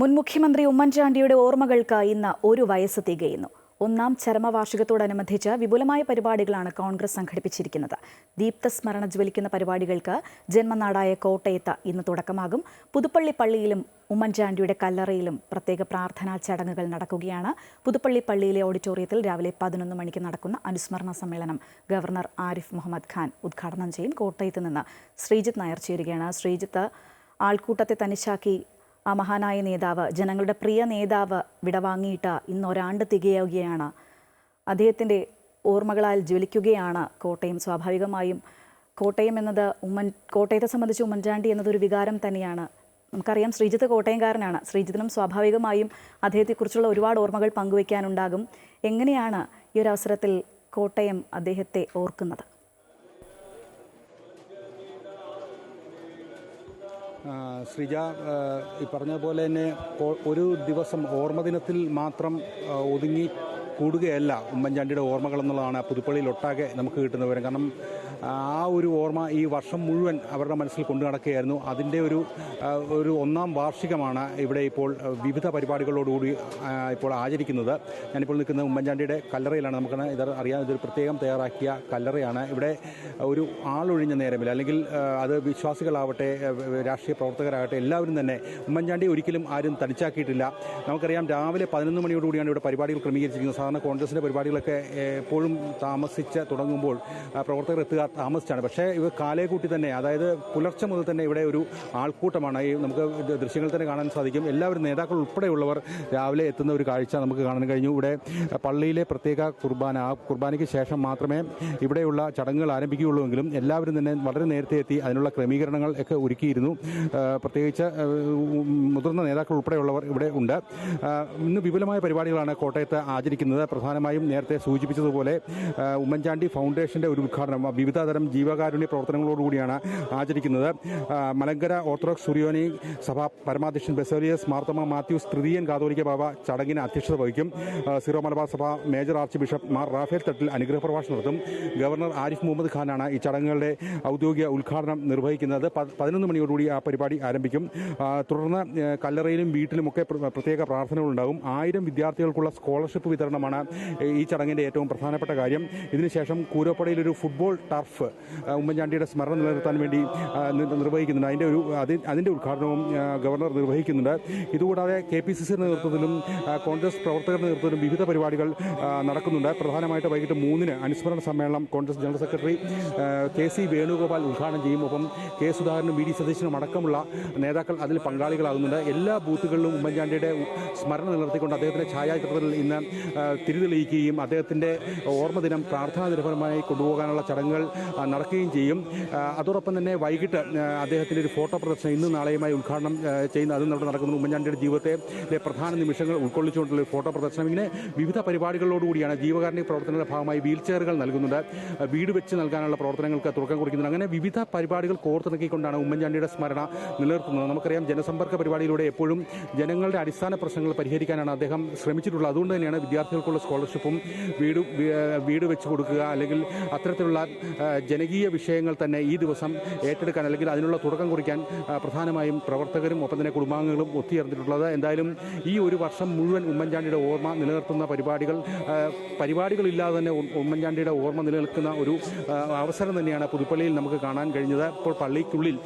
മുൻ മുഖ്യമന്ത്രി ഉമ്മൻചാണ്ടിയുടെ ഓർമ്മകൾക്ക് ഇന്ന് ഒരു വയസ്സ് തികയുന്നു. ഒന്നാം ചരമവാർഷികത്തോടനുബന്ധിച്ച് വിപുലമായ പരിപാടികളാണ് കോൺഗ്രസ് സംഘടിപ്പിച്ചിരിക്കുന്നത്. ദീപ്തസ്മരണ ജ്വലിക്കുന്ന പരിപാടികൾക്ക് ജന്മനാടായ കോട്ടയത്ത് ഇന്ന് തുടക്കമാകും. പുതുപ്പള്ളി പള്ളിയിലും ഉമ്മൻചാണ്ടിയുടെ കല്ലറയിലും പ്രത്യേക പ്രാർത്ഥനാ ചടങ്ങുകൾ നടക്കുകയാണ്. പുതുപ്പള്ളി പള്ളിയിലെ ഓഡിറ്റോറിയത്തിൽ രാവിലെ പതിനൊന്ന് മണിക്ക് നടക്കുന്ന അനുസ്മരണ സമ്മേളനം ഗവർണർ ആരിഫ് മുഹമ്മദ് ഖാൻ ഉദ്ഘാടനം ചെയ്യും. കോട്ടയത്ത് നിന്ന് ശ്രീജിത്ത് നായർ ചേരുകയാണ്. ശ്രീജിത്ത് ആൾക്കൂട്ടത്തെ തനിച്ചാക്കി ആ മഹാനായ നേതാവ് ജനങ്ങളുടെ പ്രിയ നേതാവ് വിടവാങ്ങിയിട്ട് ഇന്ന് ഒരാണ്ട് തികയുകയാണ്. അദ്ദേഹത്തിന്റെ ഓർമ്മകളാൽ ജ്വലിക്കുകയാണ് കോട്ടയം. സ്വാഭാവികമായും കോട്ടയം എന്നത് ഉമ്മൻ കോട്ടയത്തെ സംബന്ധിച്ച് ഉമ്മൻചാണ്ടി എന്നതൊരു വികാരം തന്നെയാണ്. നമുക്കറിയാം ശ്രീജിത്ത് കോട്ടയംകാരനാണ്. ശ്രീജിത്തിനും സ്വാഭാവികമായും അദ്ദേഹത്തെക്കുറിച്ചുള്ള ഒരുപാട് ഓർമ്മകൾ പങ്കുവയ്ക്കാനുണ്ടാകും എങ്ങനെയാണ് ഈ ഒരു അവസരത്തിൽ കോട്ടയം അദ്ദേഹത്തെ ഓർക്കുന്നത്? ശ്രീജ ഈ പറഞ്ഞ പോലെ തന്നെ ഒരു ദിവസം ഓർമ്മദിനത്തിൽ മാത്രം ഒതുങ്ങി കൂടുകയല്ല ഉമ്മൻചാണ്ടിയുടെ ഓർമ്മകൾ എന്നുള്ളതാണ് പുതുപ്പള്ളിയിൽ ഒട്ടാകെ നമുക്ക് കിട്ടുന്ന വിവരം. കാരണം ആ ഒരു ഓർമ്മ ഈ വർഷം മുഴുവൻ അവരുടെ മനസ്സിൽ കൊണ്ടു നടക്കുകയായിരുന്നു. അതിന്റെ ഒരു ഒരു ഒന്നാം വാർഷികമാണ് ഇവിടെ ഇപ്പോൾ വിവിധ പരിപാടികളോടുകൂടി ഇപ്പോൾ ആചരിക്കുന്നത്. ഞാനിപ്പോൾ നിൽക്കുന്നത് ഉമ്മൻചാണ്ടിയുടെ കല്ലറയിലാണ്. നമുക്ക് ഇത് അറിയാം ഇതൊരു പ്രത്യേകം തയ്യാറാക്കിയ കല്ലറയാണ്. ഇവിടെ ഒരു ആളൊഴിഞ്ഞ നേരമില്ല. അല്ലെങ്കിൽ അത് വിശ്വാസികളാവട്ടെ രാഷ്ട്രീയ പ്രവർത്തകരാകട്ടെ എല്ലാവരും തന്നെ ഉമ്മൻചാണ്ടി ഒരിക്കലും ആരും തനിച്ചാക്കിയിട്ടില്ല നമുക്കറിയാം രാവിലെ പതിനൊന്ന് മണിയോടുകൂടിയാണ് ഇവിടെ പരിപാടികൾ ക്രമീകരിച്ചിരിക്കുന്നത്. സാധാരണ കോൺഗ്രസിന്റെ പരിപാടികളൊക്കെ എപ്പോഴും താമസിച്ച് തുടങ്ങുമ്പോൾ പ്രവർത്തകർ എത്തുക താമസിച്ചാണ്. പക്ഷേ ഇവ കാലേ കൂട്ടി തന്നെ അതായത് പുലർച്ചെ മുതൽ തന്നെ ഇവിടെ ഒരു ആൾക്കൂട്ടമാണ്. ഈ നമുക്ക് ദൃശ്യങ്ങൾ തന്നെ കാണാൻ സാധിക്കും. എല്ലാവരും നേതാക്കൾ ഉൾപ്പെടെയുള്ളവർ രാവിലെ എത്തുന്ന ഒരു കാഴ്ച നമുക്ക് കാണാൻ കഴിഞ്ഞു. ഇവിടെ പള്ളിയിലെ പ്രത്യേക കുർബാന ആ കുർബാനയ്ക്ക് ശേഷം മാത്രമേ ഇവിടെയുള്ള ചടങ്ങുകൾ ആരംഭിക്കുകയുള്ളൂവെങ്കിലും എല്ലാവരും തന്നെ വളരെ നേരത്തെ എത്തി അതിനുള്ള ക്രമീകരണങ്ങൾ ഒക്കെ ഒരുക്കിയിരുന്നു. പ്രത്യേകിച്ച് മുതിർന്ന നേതാക്കൾ ഉൾപ്പെടെയുള്ളവർ ഇവിടെ ഉണ്ട്. ഇന്ന് വിപുലമായ പരിപാടികളാണ് കോട്ടയത്ത് ആചരിക്കുന്നത്. പ്രധാനമായും നേരത്തെ സൂചിപ്പിച്ചതുപോലെ ഉമ്മൻചാണ്ടി ഫൗണ്ടേഷന്റെ ഒരു ഉദ്ഘാടനം വിവിധതരം വിവിധ തരം ജീവകാരുണ്യ പ്രവർത്തനങ്ങളോടുകൂടിയാണ് ആചരിക്കുന്നത്. മലങ്കര ഓർത്തഡോക്സ് സുറിയോനി സഭ പരമാധ്യക്ഷൻ ബെസോലിയസ് മാർത്തമ മാത്യൂസ് തൃതീയൻ കാതോലിക്ക ബാബ ചടങ്ങിന് അധ്യക്ഷത വഹിക്കും. സിറോ മലബാർ സഭ major archbishop Mar Raphael Thattil അനുഗ്രഹ പ്രഭാഷണം നടത്തും. ഗവർണർ ആരിഫ് മുഹമ്മദ് ഖാനാണ് ഈ ചടങ്ങുകളുടെ ഔദ്യോഗിക ഉദ്ഘാടനം നിർവഹിക്കുന്നത്. പതിനൊന്ന് മണിയോടുകൂടി ആ പരിപാടി ആരംഭിക്കും. തുടർന്ന് കല്ലറയിലും വീട്ടിലുമൊക്കെ പ്ര- പ്രത്യേക പ്രാർത്ഥനകളുണ്ടാകും ആയിരം വിദ്യാർത്ഥികൾക്കുള്ള സ്കോളർഷിപ്പ് വിതരണമാണ് ഈ ചടങ്ങിന്റെ ഏറ്റവും പ്രധാനപ്പെട്ട കാര്യം. ഇതിനുശേഷം കൂരോപ്പടയിൽ ഒരു ഫുട്ബോൾ ടർഫ് ഉമ്മൻചാണ്ടിയുടെ സ്മരണ നിലനിർത്താൻ വേണ്ടി നിർവഹിക്കുന്നുണ്ട്. അതിന്റെ ഒരു അതിന്റെ ഉദ്ഘാടനവും ഗവർണർ നിർവഹിക്കുന്നുണ്ട്. ഇതുകൂടാതെ കെ പി സി സിയുടെ നേതൃത്വത്തിലും കോൺഗ്രസ് പ്രവർത്തകരുടെ നേതൃത്വത്തിലും വിവിധ പരിപാടികൾ നടക്കുന്നുണ്ട്. പ്രധാനമായിട്ട് വൈകിട്ട് മൂന്നിന് അനുസ്മരണ സമ്മേളനം Congress general secretary K C Venugopal ഉദ്ഘാടനം ചെയ്യും. ഒപ്പം കെ സുധാകരനും വി ഡി സതീശനും അടക്കമുള്ള നേതാക്കൾ അതിൽ പങ്കാളികളാകുന്നുണ്ട്. എല്ലാ ബൂത്തുകളിലും ഉമ്മൻചാണ്ടിയുടെ സ്മരണ നിലനിർത്തിക്കൊണ്ട് അദ്ദേഹത്തിന്റെ ഛായാചിത്രത്തിൽ ഇന്ന് തിരിതെളിയിക്കുകയും അദ്ദേഹത്തിന്റെ ഓർമ്മ ദിനം പ്രാർത്ഥനാ നിരഭരമായി കൊണ്ടുപോകാനുള്ള ചടങ്ങുകൾ നടക്കുകയും ചെയ്യും. അതോടൊപ്പം തന്നെ വൈകിട്ട് അദ്ദേഹത്തിന്റെ ഒരു ഫോട്ടോ പ്രദർശനം ഇന്നും നാളെയുമായി ഉദ്ഘാടനം ചെയ്യുന്ന അതും അവിടെ നടക്കുന്ന ഉമ്മൻചാണ്ടിയുടെ ജീവിതത്തെ പ്രധാന നിമിഷങ്ങൾ ഉൾക്കൊള്ളിച്ചുകൊണ്ടുള്ള ഫോട്ടോ പ്രദർശനം. ഇങ്ങനെ വിവിധ പരിപാടികളോടുകൂടിയാണ് ജീവകാരുണ്യ പ്രവർത്തനങ്ങളുടെ ഭാഗമായി വീൽ ചെയറുകൾ നൽകുന്നുണ്ട് വീട് വെച്ച് നൽകാനുള്ള പ്രവർത്തനങ്ങൾക്ക് തുടക്കം കുറിക്കുന്നുണ്ട്. അങ്ങനെ വിവിധ പരിപാടികൾ കോർത്തിണക്കിക്കൊണ്ടാണ് ഉമ്മൻചാണ്ടിയുടെ സ്മരണ നിലനിർത്തുന്നത്. നമുക്കറിയാം ജനസമ്പർക്ക പരിപാടിയിലൂടെ എപ്പോഴും ജനങ്ങളുടെ അടിസ്ഥാന പ്രശ്നങ്ങൾ പരിഹരിക്കാനാണ് അദ്ദേഹം ശ്രമിച്ചിട്ടുള്ളത്. അതുകൊണ്ട് തന്നെയാണ് വിദ്യാർത്ഥികൾക്കുള്ള സ്കോളർഷിപ്പും വീട് വീട് വെച്ച് കൊടുക്കുക അല്ലെങ്കിൽ അത്തരത്തിലുള്ള ജനകീയ വിഷയങ്ങൾ തന്നെ ഈ ദിവസം ഏറ്റെടുക്കാൻ അല്ലെങ്കിൽ അതിനുള്ള തുടക്കം കുറിക്കാൻ പ്രധാനമായും പ്രവർത്തകരും ഒപ്പം തന്നെ കുടുംബാംഗങ്ങളും ഒത്തുചേർന്നിട്ടുള്ളത്. എന്തായാലും ഈ ഒരു വർഷം മുഴുവൻ ഉമ്മൻചാണ്ടിയുടെ ഓർമ്മ നിലനിർത്തുന്ന പരിപാടികൾ പരിപാടികളില്ലാതെ തന്നെ ഉമ്മൻചാണ്ടിയുടെ ഓർമ്മ നിലനിൽക്കുന്ന ഒരു അവസരം തന്നെയാണ് പുതുപ്പള്ളിയിൽ നമുക്ക് കാണാൻ കഴിഞ്ഞത്. ഇപ്പോൾ പള്ളിക്കുള്ളിൽ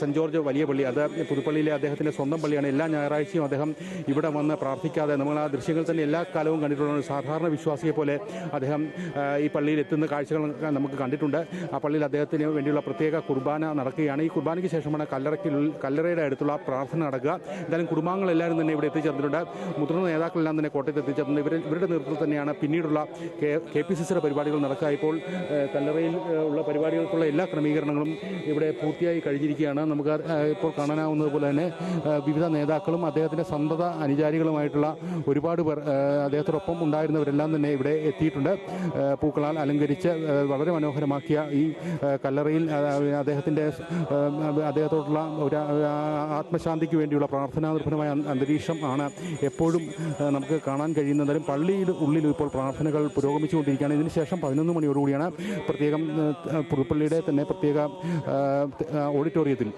സെന്റ് ജോർജ് വലിയ പള്ളി അത് പുതുപ്പള്ളിയിലെ അദ്ദേഹത്തിന്റെ സ്വന്തം പള്ളിയാണ്. എല്ലാ ഞായറാഴ്ചയും അദ്ദേഹം ഇവിടെ വന്ന് പ്രാർത്ഥിക്കാതെ നമ്മൾ ആ ദൃശ്യങ്ങൾ തന്നെ എല്ലാ കാലവും കണ്ടിട്ടുള്ള ഒരു സാധാരണ വിശ്വാസിയെ പോലെ അദ്ദേഹം ഈ പള്ളിയിൽ എത്തുന്ന കാഴ്ചകൾ നമുക്ക് കണ്ടിട്ടുണ്ട്. ആ പള്ളിയിൽ അദ്ദേഹത്തിന് വേണ്ടിയുള്ള പ്രത്യേക കുർബാന നടക്കുകയാണ്. ഈ കുർബാനയ്ക്ക് ശേഷമാണ് കല്ലറയ്ക്ക് കല്ലറയുടെ അടുത്തുള്ള പ്രാർത്ഥന നടക്കുക. എന്തായാലും കുടുംബാംഗങ്ങൾ എല്ലാവരും തന്നെ ഇവിടെ എത്തിച്ചേർന്നിട്ടുണ്ട്. മുതിർന്ന നേതാക്കളെല്ലാം തന്നെ കോട്ടയത്ത് എത്തിച്ചേർന്നത് ഇവർ ഇവരുടെ നേതൃത്വത്തിൽ തന്നെയാണ് പിന്നീടുള്ള കെ പി സി സിയുടെ പരിപാടികൾ നടക്കുക. ഇപ്പോൾ കല്ലറയിൽ ഉള്ള പരിപാടികൾക്കുള്ള എല്ലാ ക്രമീകരണങ്ങളും ഇവിടെ പൂർത്തിയായി കഴിഞ്ഞിരിക്കുകയാണ്. നമുക്ക് ഇപ്പോൾ കാണാനാവുന്നതുപോലെ തന്നെ വിവിധ നേതാക്കളും അദ്ദേഹത്തിന്റെ സന്തത അനുചാരികളുമായിട്ടുള്ള ഒരുപാട് പേർ അദ്ദേഹത്തോടൊപ്പം ഒപ്പം ഉണ്ടായിരുന്നവരെല്ലാം തന്നെ ഇവിടെ എത്തിയിട്ടുണ്ട്. പൂക്കളാൽ അലങ്കരിച്ച് വളരെ മനോഹരമാക്കിയ ഈ കല്ലറയിൽ അദ്ദേഹത്തിന്റെ അദ്ദേഹത്തോടുള്ള ഒരു ആത്മശാന്തിക്ക് വേണ്ടിയുള്ള പ്രാർത്ഥനാനിർഭരമായ അന്ത- അന്തരീക്ഷം ആണ് എപ്പോഴും നമുക്ക് കാണാൻ കഴിയുന്നതും പള്ളിയിൽ ഉള്ളിൽ ഇപ്പോൾ പ്രാർത്ഥനകൾ പുരോഗമിച്ചുകൊണ്ടിരിക്കുകയാണ് ഇതിനുശേഷം പതിനൊന്ന് മണിയോടുകൂടിയാണ് പ്രത്യേകം പുതുപ്പള്ളിയുടെ തന്നെ പ്രത്യേക ഓഡിറ്റോറിയത്തിൽ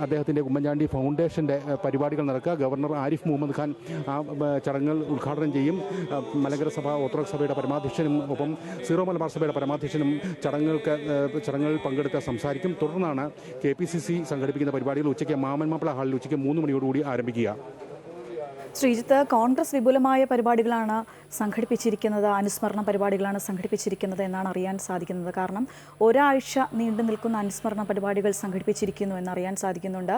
അദ്ദേഹത്തിന്റെ ഉമ്മൻചാണ്ടി ഫൗണ്ടേഷന്റെ പരിപാടികൾ നടക്കുക. ഗവർണർ ആരിഫ് മുഹമ്മദ് ഖാൻ ആ ചടങ്ങുകൾ ഉദ്ഘാടനം ചെയ്യും. മലങ്കര ഓർത്തഡോക്സ് സഭയുടെ പരമാധ്യക്ഷനും ഒപ്പം സീറോ മലബാർ സഭയുടെ പരമാധ്യക്ഷനും ചടങ്ങുകൾക്ക് ചടങ്ങുകൾ ചടങ്ങുകളിൽ പങ്കെടുത്ത് സംസാരിക്കും. തുടർന്നാണ് കെ പി സി സി സംഘടിപ്പിക്കുന്ന പരിപാടികൾ ഉച്ചയ്ക്ക് മാമൻ മാപ്പിള ഹാളിൽ ഉച്ചയ്ക്ക് മൂന്ന് മണിയോടുകൂടി ആരംഭിക്കുക. ശ്രീജിത്ത് കോൺഗ്രസ് വിപുലമായ പരിപാടികളാണ് സംഘടിപ്പിച്ചിരിക്കുന്നത് അനുസ്മരണ പരിപാടികളാണ് സംഘടിപ്പിച്ചിരിക്കുന്നത് എന്നാണ് അറിയാൻ സാധിക്കുന്നത്. കാരണം ഒരാഴ്ച നീണ്ടു നിൽക്കുന്ന അനുസ്മരണ പരിപാടികൾ സംഘടിപ്പിച്ചിരിക്കുന്നു എന്നറിയാൻ സാധിക്കുന്നുണ്ട്.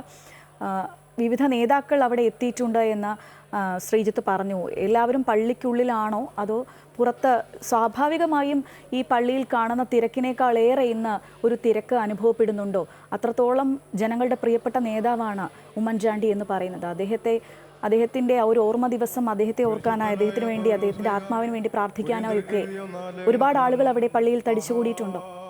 വിവിധ നേതാക്കൾ അവിടെ എത്തിയിട്ടുണ്ട് എന്ന് ശ്രീജിത്ത് പറഞ്ഞു. എല്ലാവരും പള്ളിക്കുള്ളിലാണോ? അതോ പുറത്ത്? സ്വാഭാവികമായും ഈ പള്ളിയിൽ കാണുന്ന തിരക്കിനേക്കാളേറെ ഇന്ന് ഒരു തിരക്ക് അനുഭവപ്പെടുന്നുണ്ടോ? അത്രത്തോളം ജനങ്ങളുടെ പ്രിയപ്പെട്ട നേതാവാണ് ഉമ്മൻചാണ്ടി എന്ന് പറയുന്നത്. അദ്ദേഹത്തെ അദ്ദേഹത്തിന്റെ ആ ഒരു ഓർമ്മ ദിവസം അദ്ദേഹത്തെ ഓർക്കാനായി അദ്ദേഹത്തിന് വേണ്ടി അദ്ദേഹത്തിന്റെ ആത്മാവിന് വേണ്ടി പ്രാർത്ഥിക്കാനോ ഒക്കെ ഒരുപാട് ആളുകൾ അവിടെ പള്ളിയിൽ തടിച്ചുകൂടിയിട്ടുണ്ടോ?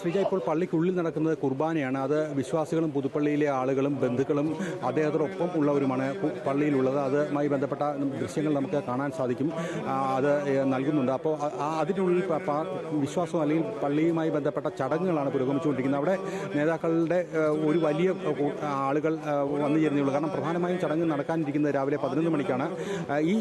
ശ്രീജ ഇപ്പോൾ പള്ളിക്കുള്ളിൽ നടക്കുന്നത് കുർബാനയാണ്. അത് വിശ്വാസികളും പുതുപ്പള്ളിയിലെ ആളുകളും ബന്ധുക്കളും അദ്ദേഹത്തോടൊപ്പം ഉള്ളവരുമാണ് പള്ളിയിലുള്ളത്. അതുമായി ബന്ധപ്പെട്ട ദൃശ്യങ്ങൾ നമുക്ക് കാണാൻ സാധിക്കും. അത് നൽകുന്നുണ്ട്. അപ്പോൾ അതിനുള്ളിൽ വിശ്വാസം അല്ലെങ്കിൽ പള്ളിയുമായി ബന്ധപ്പെട്ട ചടങ്ങുകളാണ് പുരോഗമിച്ചുകൊണ്ടിരിക്കുന്നത്. അവിടെ നേതാക്കളുടെ ഒരു വലിയ ആളുകൾ വന്നു ചേരുന്നുള്ളൂ. കാരണം പ്രധാനമായും ചടങ്ങ് നടക്കാനിരിക്കുന്നത് രാവിലെ പതിനൊന്ന് മണിക്കാണ്. ഈ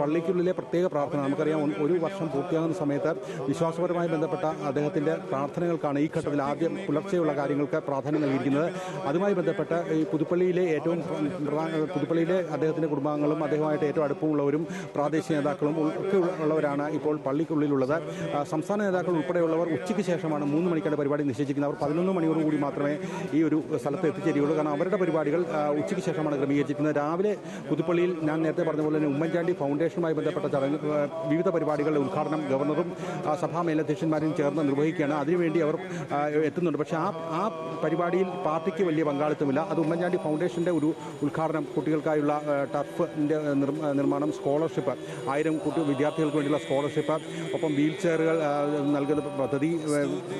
പള്ളിക്കുള്ളിലെ പ്രത്യേക പ്രാർത്ഥന നമുക്കറിയാം. ഒരു വർഷം പൂർത്തിയാകുന്ന സമയത്ത് വിശ്വാസപരമായി ബന്ധപ്പെട്ട അദ്ദേഹത്തിന്റെ പ്രാർത്ഥനകൾക്കാണ് ഈ ഘട്ടത്തിൽ ആദ്യം പുലർച്ചെയുള്ള കാര്യങ്ങൾക്ക് പ്രാധാന്യം നൽകിയിരിക്കുന്നത്. അതുമായി ബന്ധപ്പെട്ട് ഈ പുതുപ്പള്ളിയിലെ ഏറ്റവും പുതുപ്പള്ളിയിലെ അദ്ദേഹത്തിന്റെ കുടുംബാംഗങ്ങളും അദ്ദേഹമായിട്ട് ഏറ്റവും അടുപ്പമുള്ളവരും പ്രാദേശിക നേതാക്കളും ഒക്കെ ഉള്ളവരാണ് ഇപ്പോൾ പള്ളിക്കുള്ളിലുള്ളത്. സംസ്ഥാന നേതാക്കൾ ഉൾപ്പെടെയുള്ളവർ ഉച്ചയ്ക്ക് ശേഷമാണ് മൂന്ന് മണിക്കാണ് പരിപാടി നിശ്ചയിച്ചിരിക്കുന്നത്. അവർ പതിനൊന്ന് മണിയോടുകൂടി മാത്രമേ ഈ ഒരു സ്ഥലത്ത് എത്തിച്ചേരുകയുള്ളൂ. കാരണം അവരുടെ പരിപാടികൾ ഉച്ചയ്ക്ക് ശേഷമാണ് ക്രമീകരിച്ചിരിക്കുന്നത്. രാവിലെ പുതുപ്പള്ളിയിൽ ഞാൻ നേരത്തെ പറഞ്ഞ പോലെ തന്നെ ഉമ്മൻചാണ്ടി ഫൗണ്ടേഷനുമായി ബന്ധപ്പെട്ട ചടങ്ങ് വിവിധ പരിപാടികളുടെ ഉദ്ഘാടനം ഗവർണറും സഭാ മേലധ്യക്ഷന്മാരും ചേർന്ന് നിർവഹിക്കുകയാണ്. അതിനുവേണ്ടി അവർ എത്തുന്നുണ്ട്. പക്ഷേ ആ ആ പരിപാടിയിൽ പാർട്ടിക്ക് വലിയ പങ്കാളിത്തമില്ല. അത് ഉമ്മൻചാണ്ടി ഫൗണ്ടേഷന്റെ ഒരു ഉദ്ഘാടനം കുട്ടികൾക്കായുള്ള ടർഫിന്റെ നിർമ്മാണം സ്കോളർഷിപ്പ് ആയിരം കുട്ടി വിദ്യാർത്ഥികൾക്ക് വേണ്ടിയുള്ള സ്കോളർഷിപ്പ് ഒപ്പം വീൽ ചെയറുകൾ നൽകുന്ന പദ്ധതി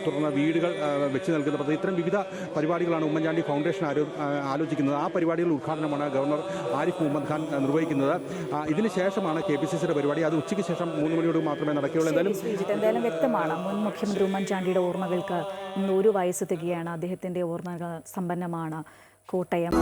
തുടർന്ന് വീടുകൾ വെച്ച് നൽകുന്ന പദ്ധതി ഇത്തരം വിവിധ പരിപാടികളാണ് ഉമ്മൻചാണ്ടി ഫൗണ്ടേഷൻ ആലോചിക്കുന്നത്. ആ പരിപാടികളുടെ ഉദ്ഘാടനമാണ് ഗവർണർ ആരിഫ് മുഹമ്മദ് ഖാൻ നിർവഹിക്കുന്നത്. ഇതിന് ശേഷമാണ് കെ പി സി സിയുടെ പരിപാടി. അത് ഉച്ചയ്ക്ക് ശേഷം മൂന്ന് മണിയോട് മാത്രമേ നടക്കുകയുള്ളൂ. എന്തായാലും എന്തായാലും വ്യക്തമാണ് മുൻ മുഖ്യമന്ത്രി ഉമ്മൻചാണ്ടിയുടെ ഓർമ്മകൾക്ക് ഇന്ന് ഒരു വയസ്സ് തികയാണ്. അദ്ദേഹത്തിന്റെ ഓർമ്മകൾ സമ്പന്നമാണ്. കോട്ടയം.